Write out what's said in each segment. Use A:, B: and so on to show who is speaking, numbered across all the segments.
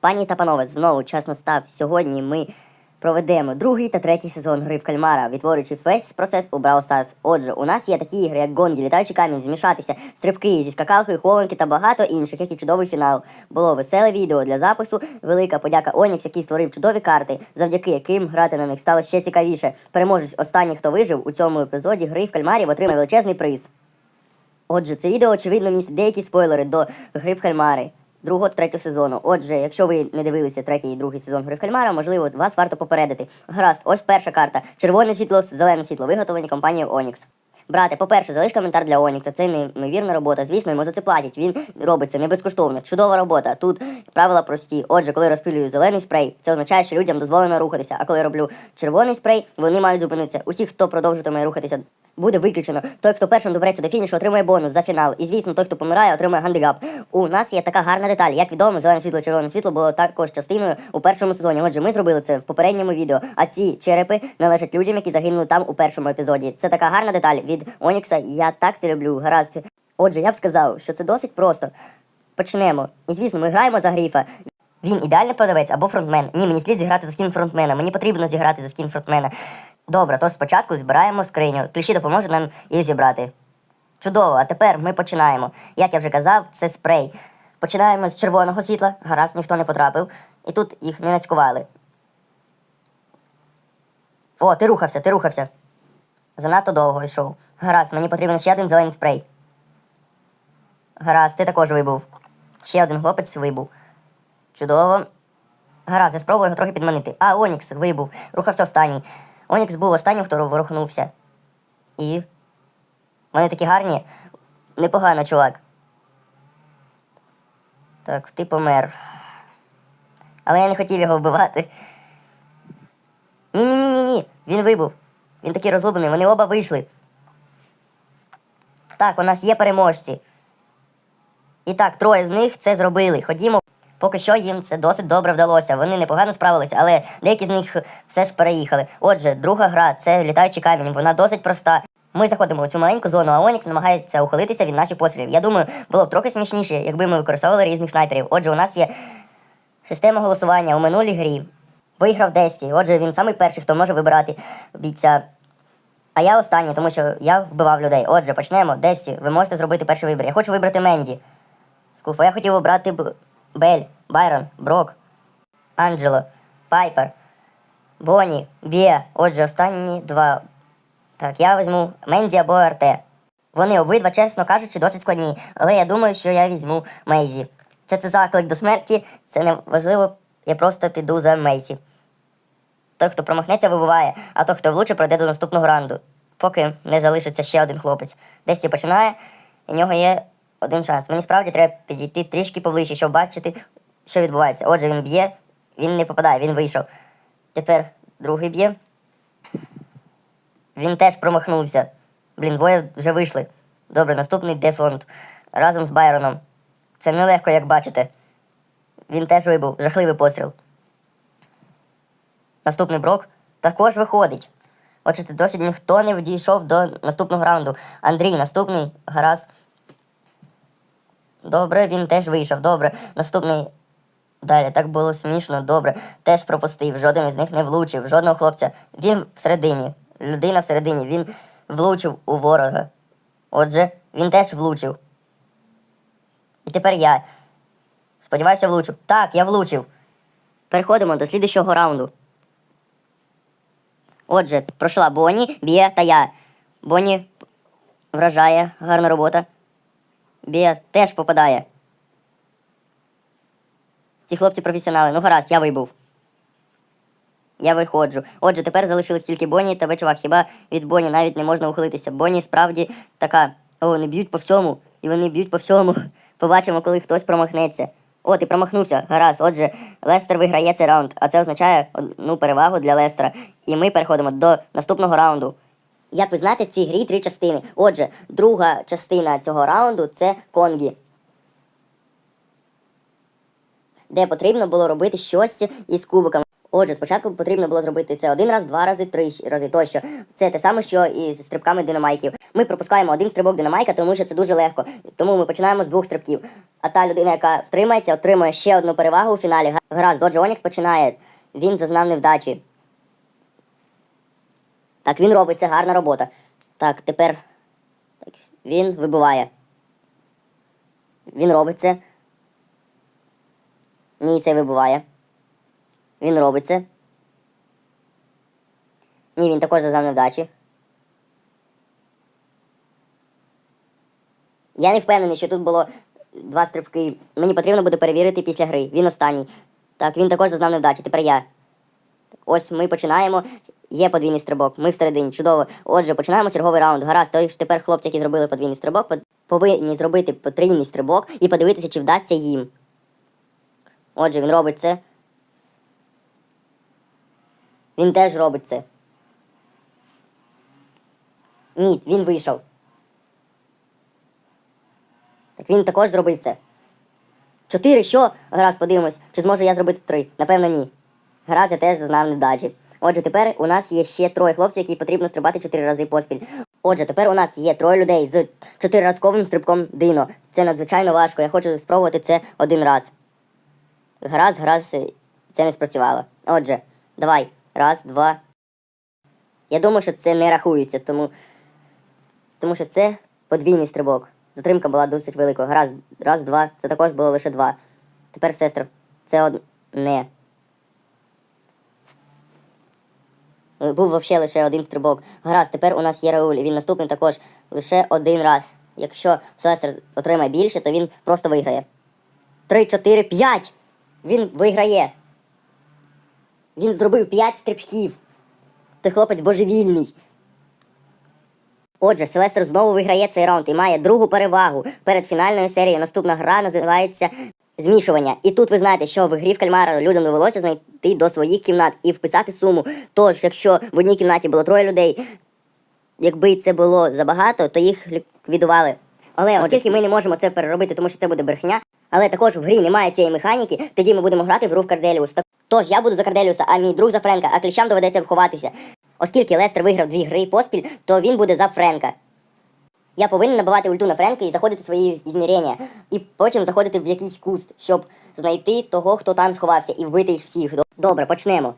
A: Пані та панове, знову час настав. Сьогодні ми проведемо другий та третій сезон гри в кальмара, відтворюючи весь процес у Brawl Stars. Отже, у нас є такі ігри, як гонги, літаючий камінь, змішатися, стрибки зі скакалкою, хованки та багато інших, як і чудовий фінал. Було веселе відео для запису. Велика подяка Онікс, який створив чудові карти, завдяки яким грати на них стало ще цікавіше. Переможець останній, хто вижив у цьому епізоді гри в кальмарі, отримає величезний приз. Отже, це відео очевидно містить деякі спойлери до гри в кальмари другого третього сезону. Отже, якщо ви не дивилися третій і другий сезон гри в кальмара, можливо, вас варто попередити. Гаразд, ось перша карта. Червоне світло, зелене світло, виготовлені компанією Onyx. Брате, по-перше, залиш коментар для Онікса. Це неймовірна робота. Звісно, йому за це платять. Він робить це не безкоштовно. Чудова робота. Тут правила прості. Отже, коли розпилюю зелений спрей, це означає, що людям дозволено рухатися. А коли роблю червоний спрей, вони мають зупинитися. Усі, хто продовжуватиме рухатися, буде виключено. Той, хто першим добереться до фінішу, отримує бонус за фінал. І звісно, той, хто помирає, отримує гандикап. У нас є така гарна деталь. Як відомо, зелене світло, червоне світло було також частиною у першому сезоні. Отже, ми зробили це в попередньому відео. А ці черепи належать людям, які загинули там у першому епізоді. Це така гарна деталь від Онікса. Я так це люблю. Гаразд. Отже, я б сказав, що це досить просто. Почнемо. І звісно, ми граємо за гріфа. Він ідеальний продавець або фронтмен. Ні, мені слід зіграти за скін фронтмена. Мені потрібно зіграти за скін фронтмена. Добре, тож спочатку збираємо скриню. Кліші допоможе нам її зібрати. Чудово, а тепер ми починаємо. Як я вже казав, це спрей. Починаємо з червоного світла, гаразд ніхто не потрапив, і тут їх не нацькували. О, ти рухався, ти рухався. Занадто довго йшов. Гаразд, мені потрібен ще один зелений спрей. Гаразд, ти також вибув. Ще один хлопець вибув. Чудово. Гаразд, я спробую його трохи підманити. А, Онікс вибув. Рухався останній. Онікс був останнім, хто ворухнувся. І. Вони такі гарні. Непогано, чувак. Так, ти помер. Але я не хотів його вбивати. Ні-ні-ні, ні. Він вибув. Він такий розгублений, вони оба вийшли. Так, у нас є переможці. І так, троє з них це зробили. Ходімо. Поки що їм це досить добре вдалося. Вони непогано справилися, але деякі з них все ж переїхали. Отже, друга гра це літаючий камінь. Вона досить проста. Ми заходимо у цю маленьку зону, а Онікс намагається ухилитися від наших пострілів. Я думаю, було б трохи смішніше, якби ми використовували різних снайперів. Отже, у нас є система голосування у минулій грі. Виграв Десті. Отже, він самий перший, хто може вибирати бійця. А я останній, тому що я вбивав людей. Отже, почнемо. Десті, ви можете зробити перший вибір. Я хочу вибрати Менді. Скуфа, я хотів обрати. Бель, Байрон, Брок, Анджело, Пайпер, Бонні, Біа. Отже, останні два. Так, я візьму Менді або РТ. Вони обидва, чесно кажучи, досить складні, але я думаю, що я візьму Мейзі. Це це заклик до смерті, це не важливо, я просто піду за Мейсі. Той, хто промахнеться, вибуває, а той, хто влучить, пройде до наступного раунду, поки не залишиться ще один хлопець. Десь починає, і в нього є один шанс. Мені справді треба підійти трішки поближче, щоб бачити, що відбувається. Отже, він б'є, він не попадає, він вийшов. Тепер другий б'є. Він теж промахнувся. Блін, двоє вже вийшли. Добре, наступний дефронт. Разом з Байроном. Це нелегко, як бачите. Він теж вибув. Жахливий постріл. Наступний брок також виходить. Отже, досить ніхто не дійшов до наступного раунду. Андрій, наступний гаразд. Добре, він теж вийшов. Добре. Наступний. Далі, так було смішно, добре. Теж пропустив. Жоден із них не влучив. Жодного хлопця. Він всередині. Людина всередині. Він влучив у ворога. Отже, він теж влучив. І тепер я. Сподіваюся, влучу. Так, я влучив. Переходимо до слідущого раунду. Отже, пройшла Бонні, Бія та я. Бонні вражає, гарна робота. Бія теж попадає. Ці хлопці професіонали. Ну гаразд, я вибув. Я виходжу. Отже, тепер залишились тільки Бонні та Бечувак. Хіба від Бонні навіть не можна ухилитися. Бонні справді така. О, вони б'ють по всьому. І вони б'ють по всьому. Побачимо, коли хтось промахнеться. О, ти промахнувся. Гаразд. Отже, Лестер виграє цей раунд, а це означає одну перевагу для Лестера. І ми переходимо до наступного раунду. Як ви знаєте, в цій грі три частини. Отже, друга частина цього раунду це Конгі. Де потрібно було робити щось із кубиками. Отже, спочатку потрібно було зробити це один раз, два рази, три рази тощо. Це те саме, що і з стрибками динамайків. Ми пропускаємо один стрибок динамайка, тому що це дуже легко. Тому ми починаємо з двох стрибків. А та людина, яка втримається, отримує ще одну перевагу у фіналі. Гра з Доджо Онікс починає. Він зазнав невдачі. Так, він робить це гарна робота. Так, тепер так, він вибиває. Він робить це. Ні, це вибиває. Він робить це. Ні, він також зазнав невдачі. Я не впевнений, що тут було два стрибки. Мені потрібно буде перевірити після гри. Він останній. Так, він також зазнав невдачі. Тепер я. Ось ми починаємо. Є подвійний стрибок. Ми всередині. Чудово. Отже, починаємо черговий раунд. Гаразд, тож тепер хлопці, які зробили подвійний стрибок, повинні зробити потрійний стрибок і подивитися, чи вдасться їм. Отже, він робить це. Він теж робить це. Ні, він вийшов. Так він також зробив це. Чотири, що? Гаразд, подивимось, чи зможу я зробити три. Напевно, ні. Гаразд, я теж зазнав невдачі. Отже, тепер у нас є ще троє хлопців, які потрібно стрибати чотири рази поспіль. Отже, тепер у нас є троє людей з чотириразковим стрибком дино. Це надзвичайно важко. Я хочу спробувати це один раз. Гаразд, е, це не спрацювало. Отже, давай. Раз, два. Я думаю, що це не рахується, тому, тому що це подвійний стрибок. Затримка була досить велика. Раз, раз, два. Це також було лише два. Тепер, сестра, це одне. Був взагалі лише один стрибок. Гаразд, тепер у нас є Рауль, він наступний також лише один раз. Якщо сестер отримає більше, то він просто виграє. Три, чотири, п'ять! Він виграє. Він зробив п'ять стрибків. Той хлопець божевільний. Отже, Селестер знову виграє цей раунд і має другу перевагу перед фінальною серією. Наступна гра називається Змішування. І тут ви знаєте, що в грі в кальмара людям довелося знайти до своїх кімнат і вписати суму. Тож, якщо в одній кімнаті було троє людей, якби це було забагато, то їх ліквідували. Але оскільки ми не можемо це переробити, тому що це буде брехня, але також в грі немає цієї механіки, тоді ми будемо грати в гру в Карделіус. Тож я буду за Карделіуса, а мій друг за Френка, а кліщам доведеться ховатися. Оскільки Лестер виграв дві гри поспіль, то він буде за Френка. Я повинен набивати ульту на Френка і заходити в свої ізмірення, і потім заходити в якийсь куст, щоб знайти того, хто там сховався, і вбити їх всіх. Добре, почнемо.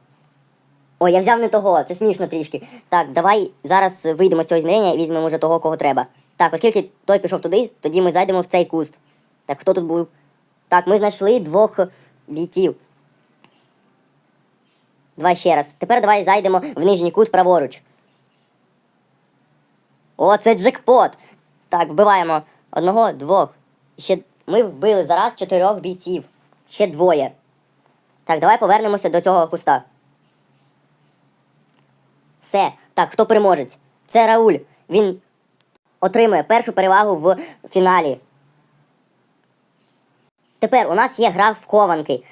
A: Ой, я взяв не того, це смішно трішки. Так, давай зараз вийдемо з цього ізмірення і візьмемо вже того, кого треба. Так, оскільки той пішов туди, тоді ми зайдемо в цей куст. Так, хто тут був? Так, ми знайшли двох бійців. Давай ще раз. Тепер давай зайдемо в нижній кут праворуч. О, це джекпот. Так, вбиваємо одного, двох. Ще ми вбили зараз чотирьох бійців. Ще двоє. Так, давай повернемося до цього куста. Все. Так, хто переможець? Це Рауль. Він отримує першу перевагу в фіналі. Тепер у нас є гра в хованки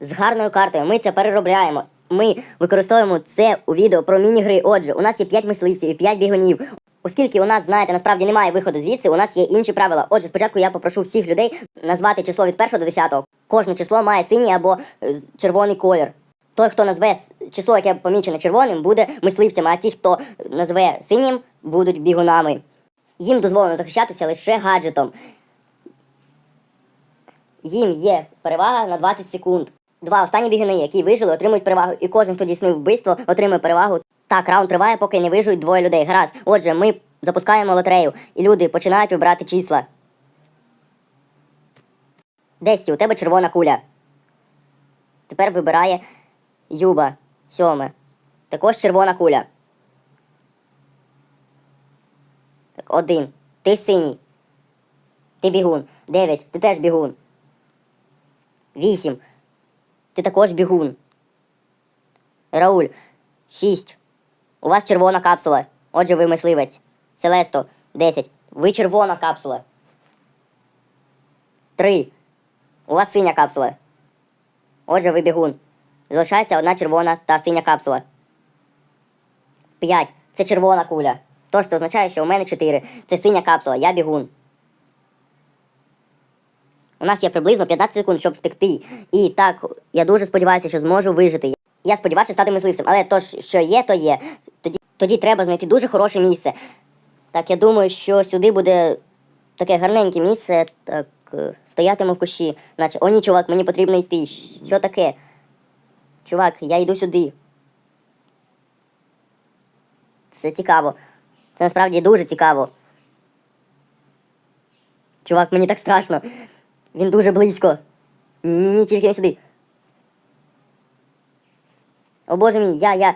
A: з гарною картою. Ми це переробляємо. Ми використовуємо це у відео про міні-гри. Отже, у нас є 5 мисливців і 5 бігунів. Оскільки у нас, знаєте, насправді немає виходу звідси, у нас є інші правила. Отже, спочатку я попрошу всіх людей назвати число від 1 до 10. Кожне число має синій або е, червоний колір. Той, хто назве число, яке помічене червоним, буде мисливцем, а ті, хто назве синім, будуть бігунами. Їм дозволено захищатися лише гаджетом. Їм є перевага на 20 секунд. Два останні бігуни, які вижили, отримують перевагу, і кожен, хто здійснив вбивство, отримує перевагу. Так, раунд триває, поки не виживуть двоє людей. Гаразд. Отже, ми запускаємо лотерею, і люди починають вибирати числа. Десті, у тебе червона куля. Тепер вибирає Юба, сьоме. Також червона куля. Так, один. Ти синій. Ти бігун. Дев'ять. Ти теж бігун. Вісім. Ти також бігун. Рауль. Шість. У вас червона капсула. Отже, ви мисливець. Селесто. Десять. Ви червона капсула. Три. У вас синя капсула. Отже, ви бігун. Залишається одна червона та синя капсула. П'ять. Це червона куля. Тож це означає, що у мене чотири. Це синя капсула, я бігун. У нас є приблизно 15 секунд, щоб втекти. І так, я дуже сподіваюся, що зможу вижити. Я сподівався стати мисливцем, але то, що є, то є. Тоді, тоді треба знайти дуже хороше місце. Так, я думаю, що сюди буде таке гарненьке місце. Так, е, стоятиму в кущі. Наче, о ні, чувак, мені потрібно йти. Що таке? Чувак, я йду сюди. Це цікаво. Це насправді дуже цікаво. Чувак, мені так страшно. Він дуже близько. Ні, ні, ні, тільки не сюди. О боже мій, я, я.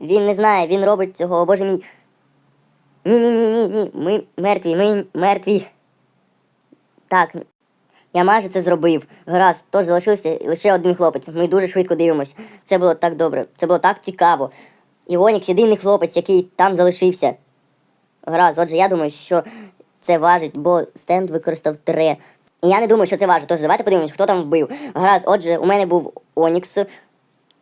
A: Він не знає, він робить цього, о боже мій. Ні, ні. Ми мертві, ми мертві. Так. Я майже це зробив. Гаразд, тож залишився лише один хлопець. Ми дуже швидко дивимось. Це було так добре, це було так цікаво. Іонікс єдиний хлопець, який там залишився. Гаразд, отже, я думаю, що це важить, бо стенд використав тире. Я не думаю, що це важить. Тож давайте подивимось, хто там вбив. Гаразд, отже, у мене був Онікс.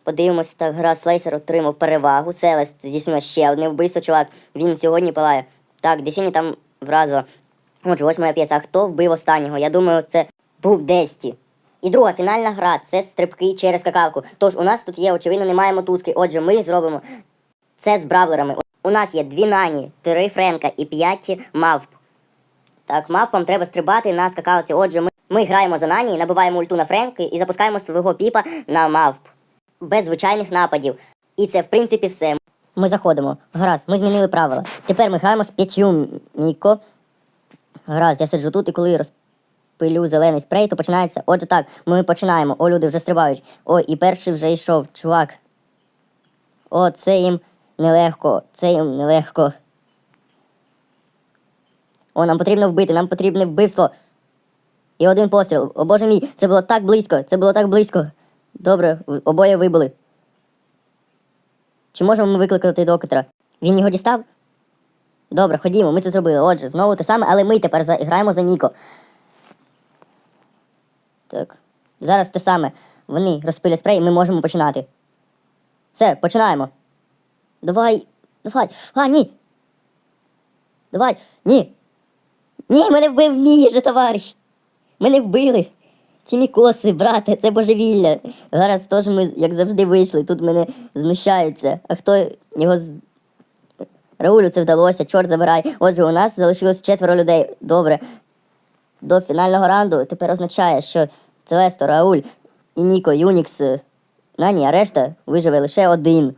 A: Подивимось, так, гаразд, Слейсер отримав перевагу. Селест здійснила ще одне вбивство, чувак. Він сьогодні палає. Так, Десіні там вразила. Отже, ось моя п'єса. А хто вбив останнього? Я думаю, це був Десті. І друга фінальна гра це стрибки через скакалку. Тож у нас тут є, очевидно, немає мотузки. Отже, ми зробимо це з бравлерами. У нас є дві нані, три френка і п'ять мавп. Так, мавпам треба стрибати на скакалці. Отже, ми, ми граємо за нані, набиваємо ульту на френки і запускаємо свого піпа на мавп. Без звичайних нападів. І це, в принципі, все. Ми заходимо. Гаразд, ми змінили правила. Тепер ми граємо з п'ятью Міко. Гаразд, я сиджу тут і коли розпилю зелений спрей, то починається. Отже, так, ми починаємо. О, люди вже стрибають. О, і перший вже йшов, чувак. О, це їм нелегко, це їм нелегко. О, нам потрібно вбити, нам потрібне вбивство. І один постріл. О боже мій, це було так близько, це було так близько. Добре, обоє вибули. Чи можемо ми викликати доктора? Він його дістав? Добре, ходімо, ми це зробили. Отже, знову те саме, але ми тепер граємо за Міко. Так. Зараз те саме. Вони розпилять спрей, і ми можемо починати. Все, починаємо. Давай. Давай. А, ні. Давай. Ні. Ні, мене вбив мій же товариш. Мене вбили. Ці мікоси, брате, це божевілля. Зараз теж ми, як завжди, вийшли. Тут мене знущаються. А хто його з. Раулю це вдалося, чорт забирай. Отже, у нас залишилось четверо людей. Добре. До фінального раунду тепер означає, що Целесто, Рауль і Ніко, Юнікс, е, Нані, а решта виживе лише один.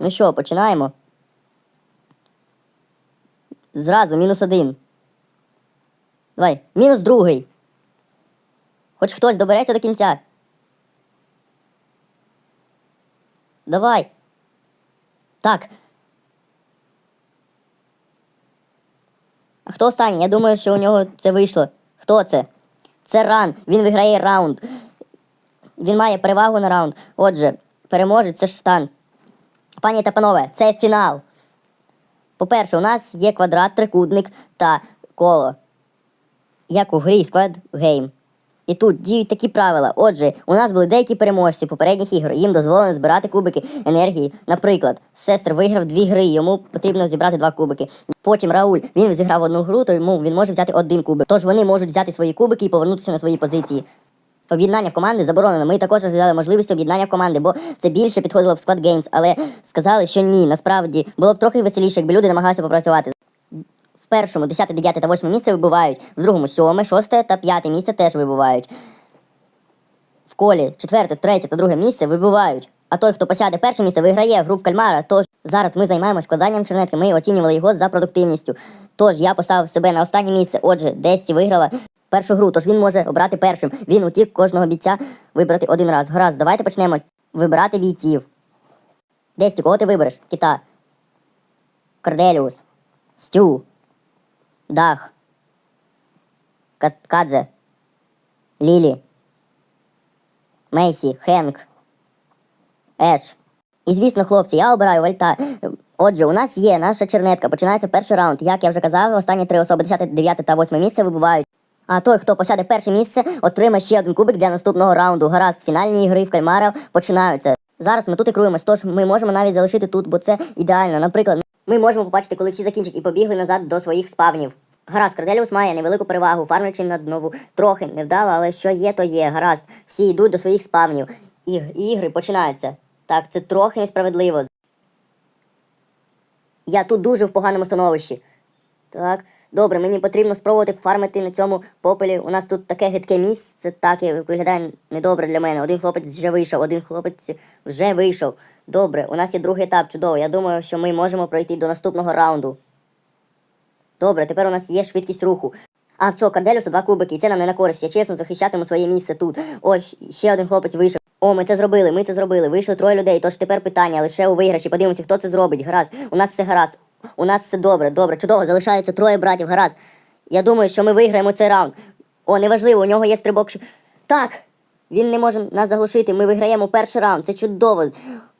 A: Ну що, починаємо? Зразу, мінус один. Давай, мінус другий. Хоч хтось добереться до кінця. Давай. Так. А хто останній? Я думаю, що у нього це вийшло. Хто це? Це ран. Він виграє раунд. Він має перевагу на раунд. Отже, переможець це штан. Пані та панове, це фінал. По-перше, у нас є квадрат, трикутник та коло. Як у грі Squad Game. І тут діють такі правила. Отже, у нас були деякі переможці попередніх ігор. Їм дозволено збирати кубики енергії. Наприклад, сестр виграв дві гри, йому потрібно зібрати два кубики. Потім Рауль він зіграв одну гру, тому він може взяти один кубик. Тож вони можуть взяти свої кубики і повернутися на свої позиції. Об'єднання в команди заборонено. Ми також розглядали можливість об'єднання в команди, бо це більше підходило в склад Games, але сказали, що ні. Насправді було б трохи веселіше, якби люди намагалися попрацювати. В першому 10, 9 та 8 місце вибувають, в другому 7, 6 та 5 місце теж вибувають. В колі 4, 3 та 2 місце вибувають. А той, хто посяде перше місце, виграє гру в кальмара. Тож зараз ми займаємося складанням чернетки. Ми оцінювали його за продуктивністю. Тож я поставив себе на останнє місце. Отже, Десті виграла першу гру, тож він може обрати першим. Він утік кожного бійця вибрати один раз. Гаразд, давайте почнемо вибирати бійців. Десті, кого ти вибереш? Кита. Корделіус. Стю. Дах. Кадзе. Лілі. Мейсі, Хенк. Еш. І звісно, хлопці, я обираю Вальта. Отже, у нас є наша чернетка. Починається перший раунд. Як я вже казав, останні три особи 10, 9 та 8 місце вибувають. А той, хто посяде перше місце, отримає ще один кубик для наступного раунду. Гаразд, фінальні ігри в кальмара починаються. Зараз ми тут і керуємось, тож ми можемо навіть залишити тут, бо це ідеально. Наприклад, ми можемо побачити, коли всі закінчать і побігли назад до своїх спавнів. Гаразд, Карделіус має невелику перевагу, фармлячи на днову. Трохи невдало, але що є, то є. Гаразд. Всі йдуть до своїх спавнів. І ігри починаються. Так, це трохи несправедливо. Я тут дуже в поганому становищі. Так, добре, мені потрібно спробувати фармити на цьому попелі. У нас тут таке гидке місце, так і виглядає недобре для мене. Один хлопець вже вийшов, один хлопець вже вийшов. Добре, у нас є другий етап, чудово. Я думаю, що ми можемо пройти до наступного раунду. Добре, тепер у нас є швидкість руху. А в цього Карделюса два кубики, і це нам не на користь. Я чесно захищатиму своє місце тут. Ось ще один хлопець вийшов. О, ми це зробили, ми це зробили. Вийшли троє людей. Тож тепер питання лише у виграші. Подивимося, хто це зробить. Гаразд. У нас все гаразд. У нас все добре, добре, чудово. Залишається троє братів. Гаразд. Я думаю, що ми виграємо цей раунд. О, неважливо, у нього є стрибок. Так! Він не може нас заглушити. Ми виграємо перший раунд. Це чудово.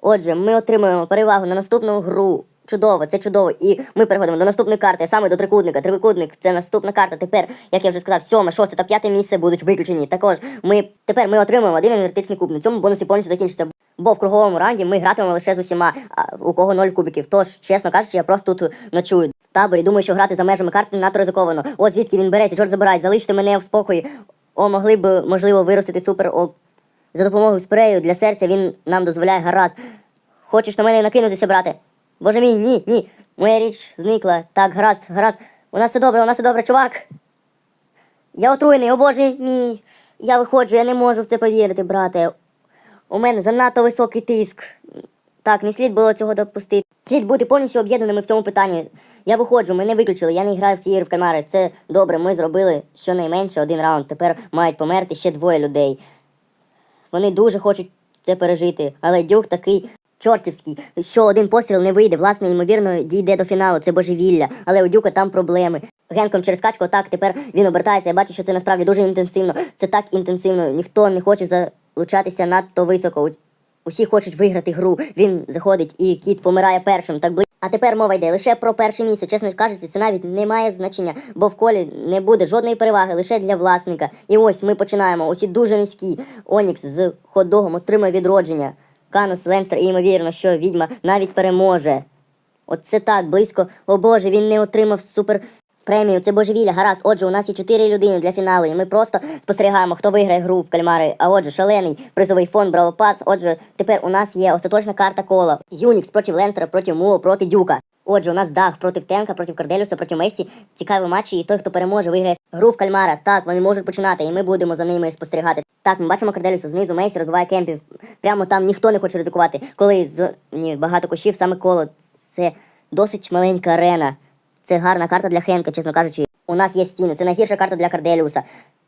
A: Отже, ми отримуємо перевагу на наступну гру. Чудово, це чудово. І ми переходимо до наступної карти, саме до трикутника. Трикутник це наступна карта. Тепер, як я вже сказав, сьоме, шосте та п'яте місце будуть виключені. Також ми тепер ми отримуємо один енергетичний куб. На цьому бонусі повністю закінчиться. Бо в круговому раунді ми гратимемо лише з усіма, а у кого ноль кубиків. Тож, чесно кажучи, я просто тут ночую в таборі. Думаю, що грати за межами карти надто ризиковано. О, звідки він береться, чорт забирай, залиште мене в спокої. О, могли б, можливо, виростити супер. О, за допомогою спрею для серця він нам дозволяє гаразд. Хочеш на мене накинутися, брате? Боже мій, ні, ні. Моя річ зникла. Так, гаразд, гаразд. У нас все добре, у нас все добре, чувак. Я отруєний, о боже мій. Я виходжу, я не можу в це повірити, брате. У мене занадто високий тиск. Так, не слід було цього допустити. Слід бути повністю об'єднаними в цьому питанні. Я виходжу, мене виключили, я не граю в ці ігри в кальмари. Це добре, ми зробили щонайменше один раунд. Тепер мають померти ще двоє людей. Вони дуже хочуть це пережити, але дюк такий чортівський, що один постріл не вийде, власне, ймовірно, дійде до фіналу. Це божевілля, але у дюка там проблеми. Генком через качку, так, тепер він обертається. Я бачу, що це насправді дуже інтенсивно. Це так інтенсивно. Ніхто не хоче залучатися надто високо. Усі хочуть виграти гру. Він заходить і кіт помирає першим. Так близько. А тепер мова йде лише про перше місце. Чесно кажучи, це навіть не має значення, бо в колі не буде жодної переваги лише для власника. І ось ми починаємо. Усі дуже низькі. Онікс з хот-догом отримає відродження. Канус, Ленстер і ймовірно, що відьма навіть переможе. Оце так близько. О Боже, він не отримав супер премію. Це божевілля. Гаразд. Отже, у нас є чотири людини для фіналу, і ми просто спостерігаємо, хто виграє гру в кальмари. А отже, шалений призовий фонд Браво Пас. Отже, тепер у нас є остаточна карта кола. Юнікс проти Ленстера, проти Муо, проти Дюка. Отже, у нас дах проти Тенка, проти Карделюса, проти Месі. Цікаві матчі, і той, хто переможе, виграє гру в кальмара. Так, вони можуть починати, і ми будемо за ними спостерігати. Так, ми бачимо Карделюса знизу, Месі розбиває кемпінг. Прямо там ніхто не хоче ризикувати. Коли з ні, багато кущів, саме коло. Це досить маленька арена. Це гарна карта для Хенка, чесно кажучи. У нас є стіни. Це найгірша карта для Карделіуса.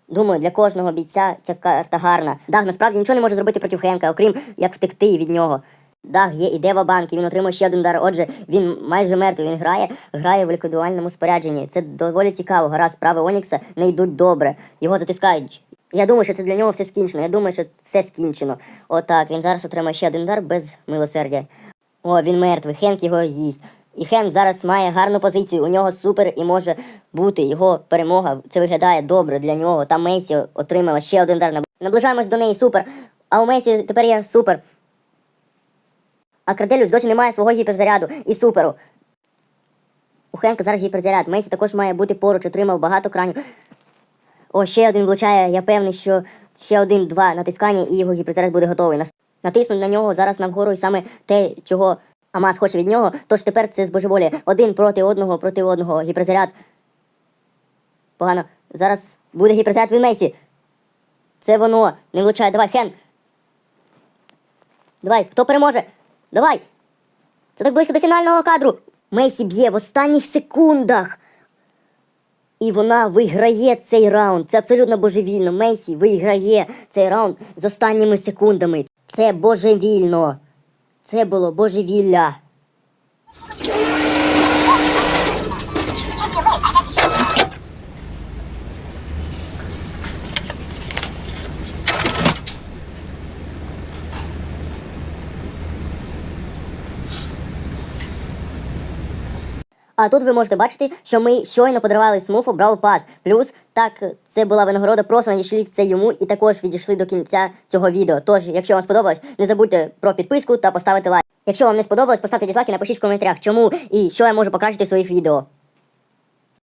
A: Думаю, для кожного бійця ця карта гарна. Даг насправді нічого не може зробити проти Хенка, окрім як втекти від нього. Даг є іде в банк, і він отримує ще один удар. Отже, він майже мертвий. Він грає, грає в ліквідувальному спорядженні. Це доволі цікаво. Гра справи Онікса не йдуть добре. Його затискають. Я думаю, що це для нього все скінчено. Я думаю, що все скінчено. Отак, він зараз отримає ще один удар без милосердя. О, він мертвий, Хенк його їсть. І Хенк зараз має гарну позицію. У нього супер і може бути його перемога. Це виглядає добре для нього. Там Месі отримала ще один удар. Наближаємось до неї супер. А у Месі тепер є супер. А Карделюс досі не має свого гіперзаряду і суперу. У Хенка зараз гіперзаряд. Месі також має бути поруч, отримав багато кранів. О, ще один влучає. Я певний, що ще один-два натискання і його гіперзаряд буде готовий. Натиснуть на нього зараз навгору і саме те, чого Амаз хоче від нього. Тож тепер це збожеволі. Один проти одного, проти одного. Гіперзаряд. Погано. Зараз буде гіперзаряд від Мейсі. Це воно. Не влучає. Давай, Хен. Давай, хто переможе? Давай. Це так близько до фінального кадру. Месі б'є в останніх секундах. І вона виграє цей раунд. Це абсолютно божевільно. Месі виграє цей раунд з останніми секундами. Це божевільно. Це було божевілля. А тут ви можете бачити, що ми щойно подарували смуфу Brawl Pass. Плюс, так, це була винагорода, просто надішліть це йому і також відійшли до кінця цього відео. Тож, якщо вам сподобалось, не забудьте про підписку та поставити лайк. Якщо вам не сподобалось, поставте дізлайк і напишіть в коментарях, чому і що я можу покращити в своїх відео.